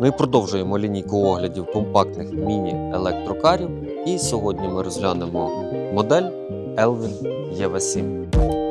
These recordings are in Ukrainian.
Ми продовжуємо лінійку оглядів компактних міні-електрокарів. І сьогодні ми розглянемо модель Elvin EV7.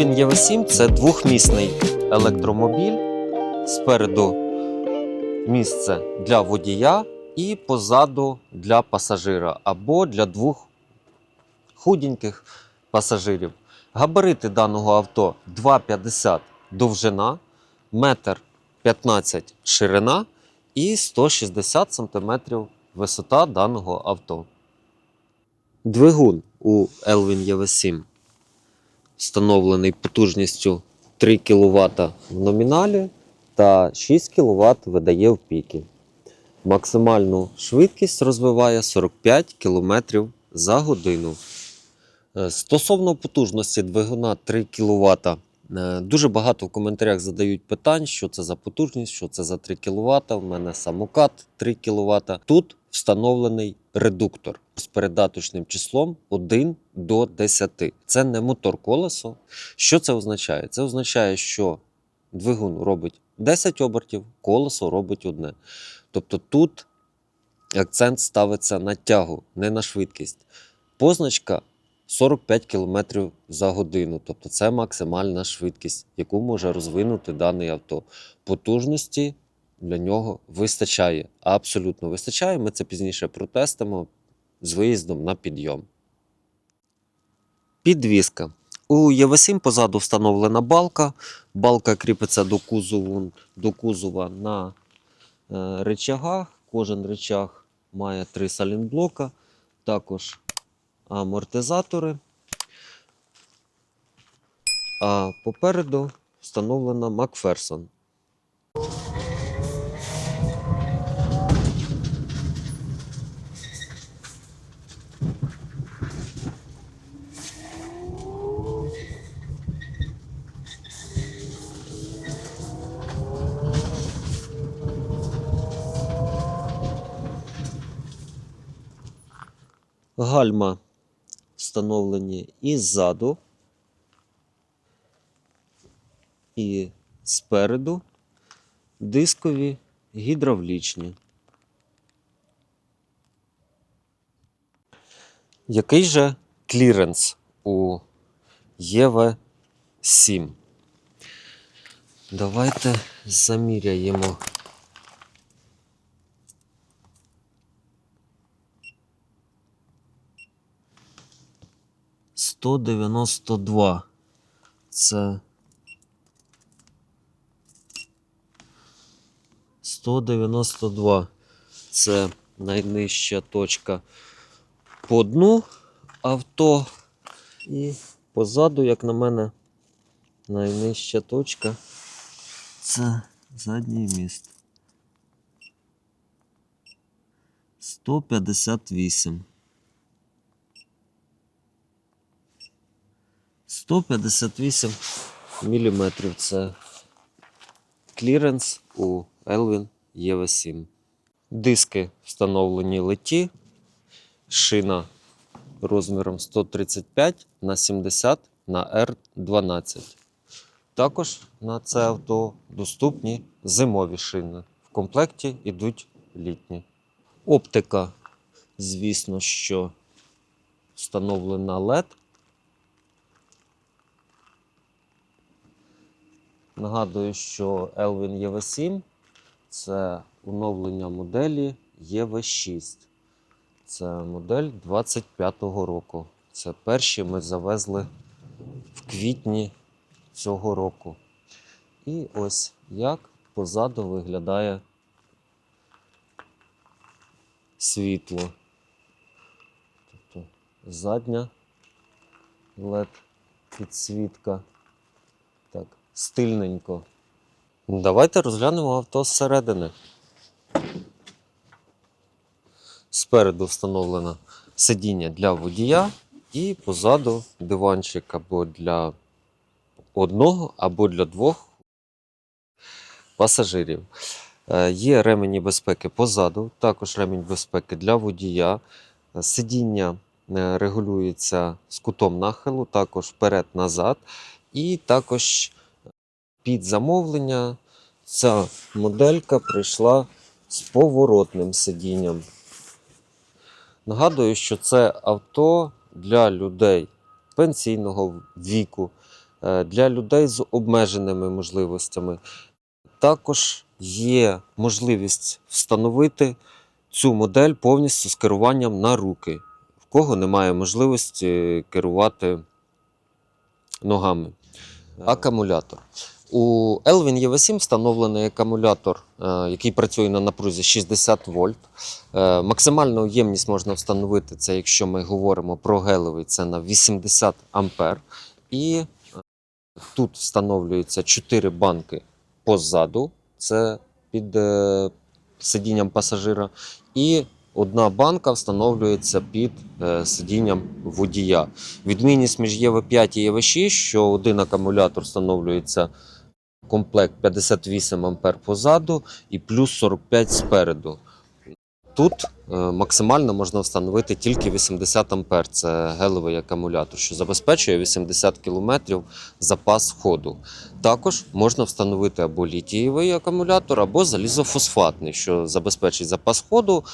Elvin EV7 це двохмісний електромобіль. Спереду місце для водія і позаду для пасажира або для двох худеньких пасажирів. Габарити даного авто 2,50 довжина, 1,15 м ширина і 160 см висота даного авто. Двигун у Elvin EV7 встановлений потужністю 3 кВт в номіналі та 6 кВт видає в піки. Максимальну швидкість розвиває 45 км за годину. Е, Стосовно потужності двигуна 3 кВт, дуже багато в коментарях задають питань, що це за потужність, що це за 3 кВт. У мене самокат 3 кВт. Тут встановлений редуктор з передаточним числом 1 до 10. Це не мотор колесо. Що це означає? Це означає, що двигун робить 10 обертів, колесо робить одне. Тобто тут акцент ставиться на тягу, не на швидкість. Позначка 45 км за годину. Тобто це максимальна швидкість, яку може розвинути даний авто. Потужності для нього вистачає. Абсолютно вистачає. Ми це пізніше протестимо з виїздом на підйом. Підвізка. У Євесім позаду встановлена балка. Балка кріпиться до кузову, до кузова на е, речагах. Кожен речаг має три салінблока, також амортизатори. А попереду встановлена Макферсон. Гальма встановлені і ззаду, і спереду, дискові гідравлічні. Який же кліренс у ЄВ7? Давайте заміряємо. Сто дев'яносто два. Це. Сто дев'яносто два. Це найнижча точка по дну авто. І позаду, як на мене, найнижча точка. Це задній міст. 158. 158 міліметрів це кліренс у Elvin EV7. Диски встановлені леті, шина розміром 135 на 70 на R12. Також на це авто доступні зимові шини. В комплекті йдуть літні. Оптика, звісно, що встановлена LED. Нагадую, що Elvin EV7 це оновлення моделі EV6. Це модель 25-го року. Це перші ми завезли в квітні цього року. І ось як позаду виглядає світло. Тобто задня LED підсвітка. Стильненько. Давайте розглянемо авто зсередини. Спереду встановлено сидіння для водія і позаду диванчик або для одного, або для двох пасажирів. Е, Є ремені безпеки позаду, також ремінь безпеки для водія. Сидіння е, регулюється з кутом нахилу, також вперед-назад. І також під замовлення ця моделька прийшла з поворотним сидінням. Нагадую, що це авто для людей пенсійного віку, е, для людей з обмеженими можливостями. Також є можливість встановити цю модель повністю з керуванням на руки, в кого немає можливості керувати ногами. Акумулятор. У Elvin EV7 встановлений акумулятор, е, який працює на напрузі 60 вольт. Е, Максимальну ємність можна встановити це, якщо ми говоримо про гелевий, це на 80 ампер. І е, тут встановлюється 4 банки позаду, це під сидінням пасажира. І одна банка встановлюється під сидінням водія. Відмінність між ЄВ5 і ЄВ6, що один акумулятор встановлюється комплект 58 ампер позаду і плюс 45 спереду. Тут е, максимально можна встановити тільки 80 ампер. Це гелевий акумулятор, що забезпечує 80 км запас ходу. Також можна встановити або літієвий акумулятор, або залізофосфатний, що забезпечить запас ходу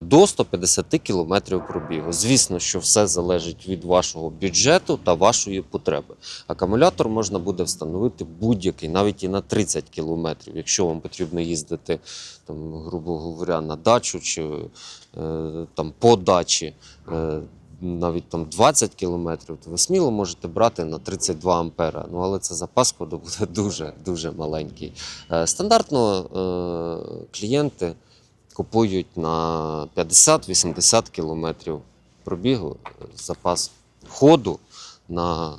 до 150 км пробігу. Звісно, що все залежить від вашого бюджету та вашої потреби. Акумулятор можна буде встановити будь-який, навіть і на 30 км, якщо вам потрібно їздити, там, грубо говоря, на дачу чи е, там, по дачі. Е, навіть там 20 кілометрів, то ви сміло можете брати на 32 ампера. Ну але це запас ходу буде дуже дуже маленький. Е, Стандартно е, клієнти купують на 50-80 кілометрів пробігу е, запас ходу на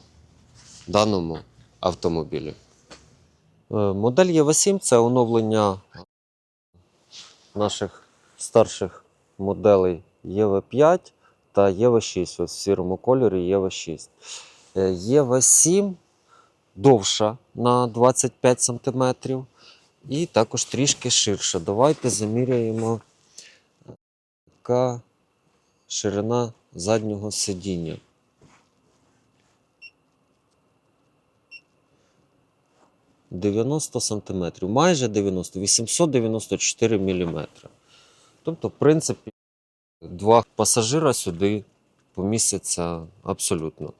даному автомобілі. Е, Модель ЄВ7 це оновлення наших старших моделей ЄВ5 та ЄВ6. Ось в сірому кольорі ЄВ6. Е, ЄВ7 довша на 25 см і також трішки ширша. Давайте заміряємо, яка ширина заднього сидіння. «90 см, майже 90, 894 мм. Тобто, в принципі, два пасажира сюди помістяться абсолютно.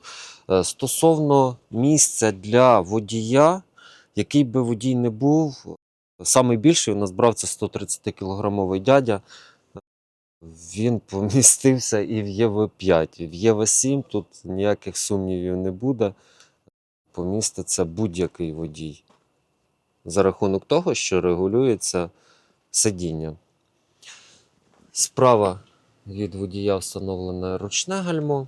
Е, Стосовно місця для водія, який би водій не був, самий більший у нас брав це 130 кілограмовий дядя. Він помістився і в ЄВ5, і в ЄВ7 тут ніяких сумнівів не буде. Поміститься будь-який водій за рахунок того, що регулюється сидіння. Справа від водія встановлене ручне гальмо.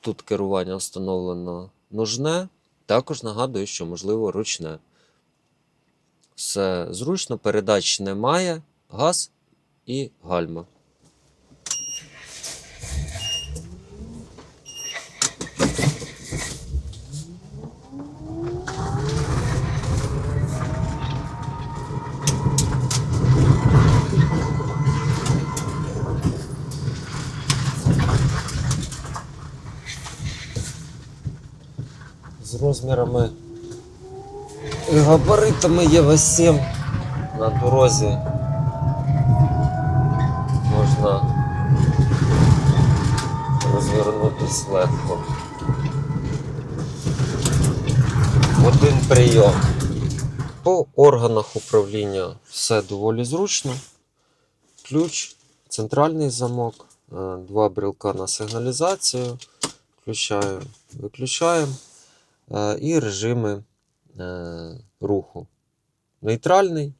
Тут керування встановлено ножне. Також нагадую, що можливо ручне. Все зручно, передач немає, газ і гальма. З розмірами габаритами ЄВ7 на дорозі можна розвернутись легко. Один прийом. По органах управління все доволі зручно. Ключ, центральний замок, е, два брелка на сигналізацію. Включаємо, виключаємо. Е, І режими е, руху. Нейтральний,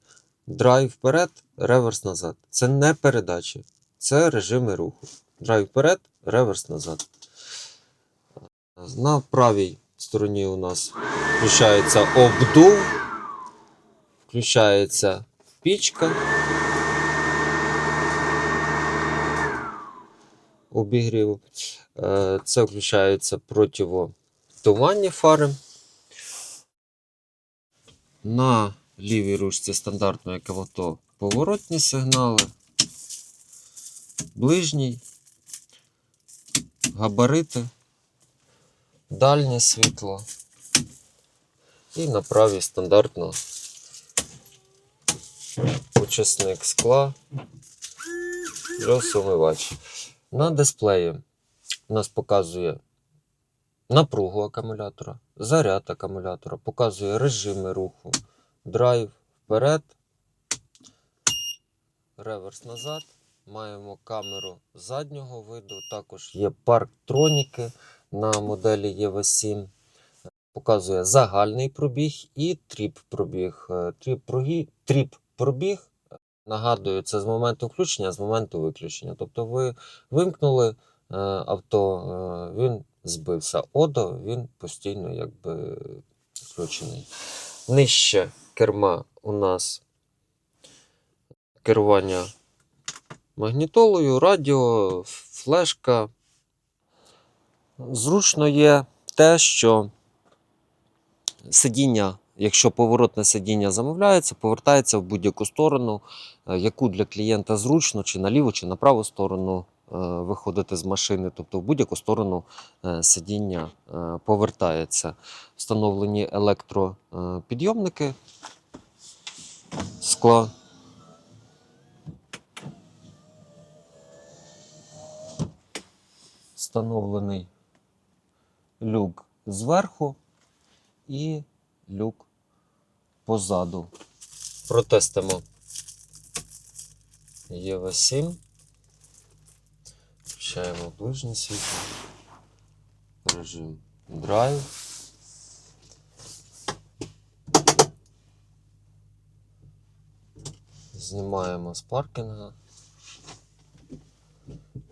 драйв вперед, реверс назад. Це не передачі, це режими руху. Драйв вперед, реверс назад. На правій стороні у нас включається обдув, включається пічка. Обігріву. Е, Це включаються противотуманні фари. На лівій ручці стандартно, як авто, поворотні сигнали, ближній, габарити, дальнє світло. І на правій стандартно очисник скла, плюс. На дисплеї у нас показує напругу акумулятора, заряд акумулятора, показує режими руху, драйв вперед, реверс назад. Маємо камеру заднього виду, також є парктроніки на моделі EV7. Показує загальний пробіг і тріп пробіг. Е, Тріп, пробіг, нагадую, це з моменту включення, з моменту виключення. Тобто ви вимкнули е, авто, е, він збився. Одо він постійно якби включений. Нижче керма у нас керування магнітолою, радіо, флешка. Зручно є те, що сидіння, якщо поворотне сидіння замовляється, повертається в будь-яку сторону, е, яку для клієнта зручно, чи на ліву, чи на праву сторону виходити з машини, тобто в будь-яку сторону е, сидіння е, повертається. Встановлені електропідйомники скла. Встановлений люк зверху і люк позаду. Протестимо єва 7 Включаємо ближнє світло. Режим драйв. Знімаємо з паркінга.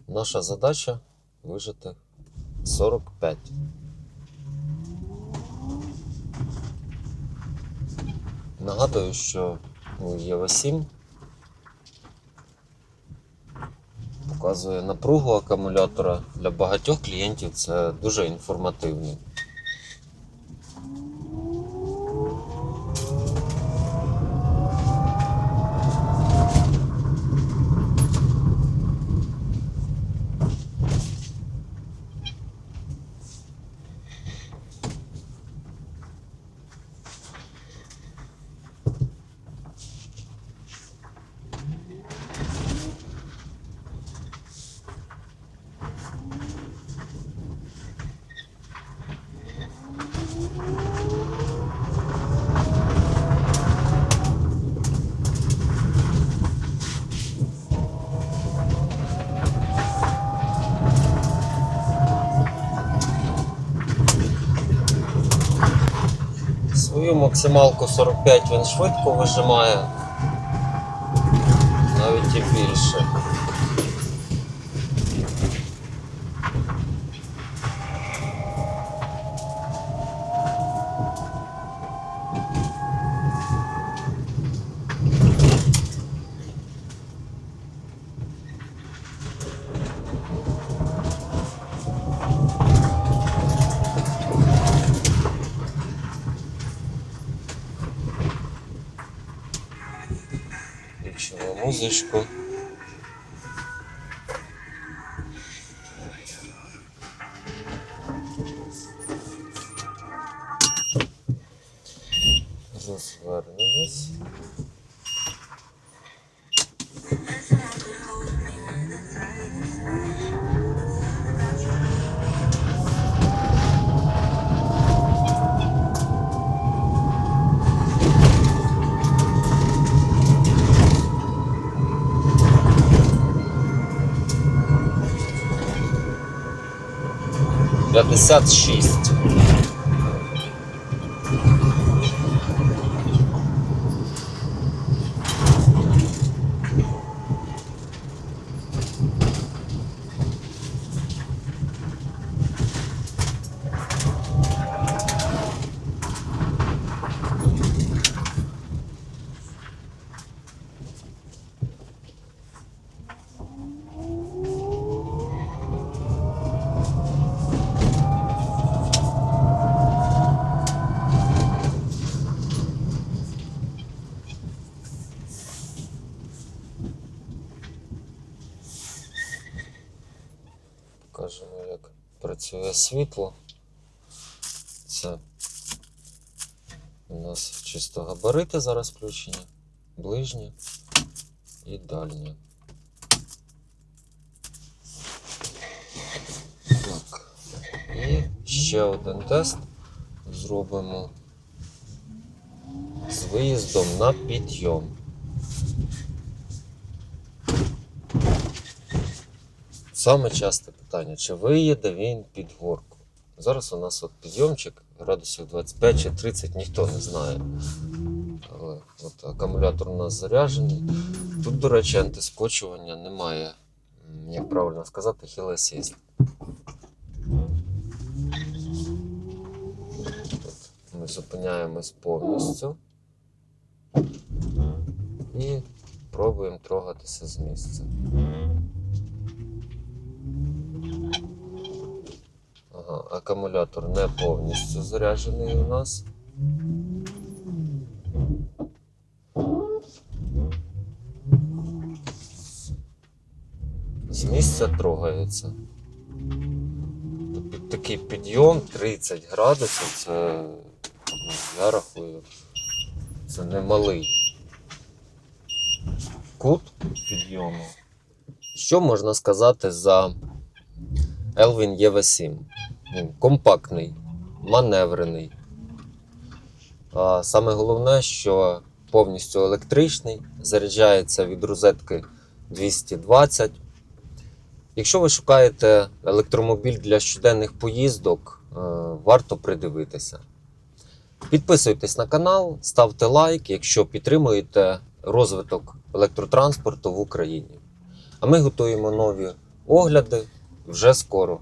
Наша задача вижити 45. Нагадую, що Єва 7 показує напругу акумулятора. Для багатьох клієнтів це дуже інформативно. Максималку 45 він швидко вижимає. Навіть і більше. Включимо музичку. Розвернемось. 56. Покажемо, як працює світло. Це у нас чисто габарити зараз включені, ближні і дальні. Так. І ще один тест зробимо з виїздом на підйом. Саме часте питання, чи виїде він під горку. Зараз у нас от підйомчик градусів 25 чи 30, ніхто не знає. Але от акумулятор у нас заряджений. Тут, до речі, антискочування немає, як правильно сказати, assist. Ми зупиняємось повністю і пробуємо трогатися з місця. Акумулятор не повністю заряджений у нас. З місця трогається. Тобто такий підйом 30 градусів, це ну, я рахую, це немалий кут підйому. Що можна сказати за Elvin EV7? Компактний, маневрений. А саме головне, що повністю електричний, заряджається від розетки 220. Якщо ви шукаєте електромобіль для щоденних поїздок, е, варто придивитися. Підписуйтесь на канал, ставте лайк, якщо підтримуєте розвиток електротранспорту в Україні. А ми готуємо нові огляди вже скоро.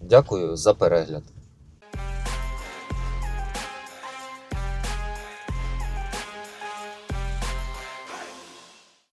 Дякую за перегляд.